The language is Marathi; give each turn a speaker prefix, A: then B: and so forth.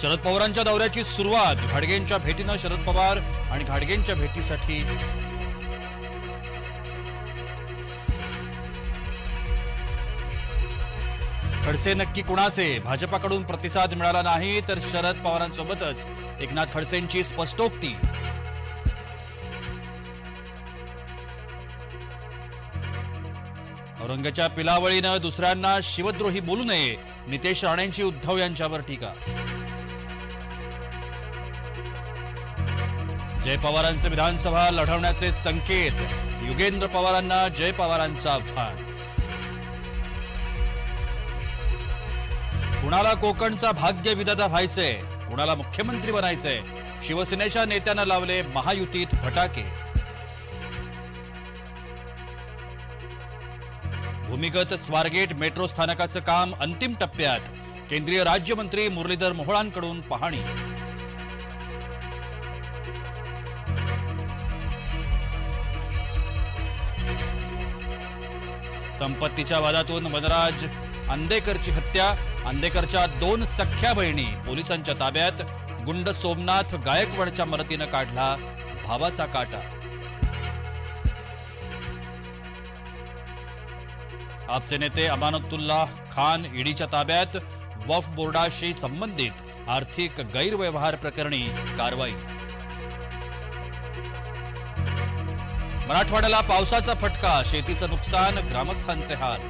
A: शरद पवारांच्या दौऱ्याची सुरुवात. घाडगेंच्या भेटीनं शरद पवार आणि घाडगेंच्या भेटीसाठी खडसे नक्की कुणाचे? भाजपाकडून प्रतिसाद मिळाला नाही तर शरद पवारांसोबतच एकनाथ खडसेंची स्पष्टोक्ती. औरंगाच्या पिलावळीनं दुसऱ्यांना शिवद्रोही बोलू नये. नितेश राणेंची उद्धव यांच्यावर टीका. जय पवारांचे विधानसभा लढवण्याचे संकेत. युगेंद्र पवारांना जय पवारांचा आव्हान. कुणाला कोकणचा भाग्य विधाता व्हायचंय कुणाला मुख्यमंत्री बनायचंय शिवसेनेच्या नेत्यांना लावले महायुतीत फटाके. भूमिगत स्वारगेट मेट्रो स्थानकाचं काम अंतिम टप्प्यात. केंद्रीय राज्यमंत्री मुरलीधर मोहोळांकडून पाहणी. संपत्तीच्या वादातून वनराज आंदेकरची हत्या अंदेकरच्या दोन सख्या बहिणी पोलिसांच्या ताब्यात गुंड सोमनाथ गायकवाडच्या मदतीनं काढला भावाचा काटा. आपचे नेते अमानतुल्लाह खान ईडीच्या ताब्यात वफ बोर्डाशी संबंधित आर्थिक गैरव्यवहार प्रकरणी कारवाई. मराठवाड्याला पावसाचा फटका शेतीचं नुकसान ग्रामस्थांचे हाल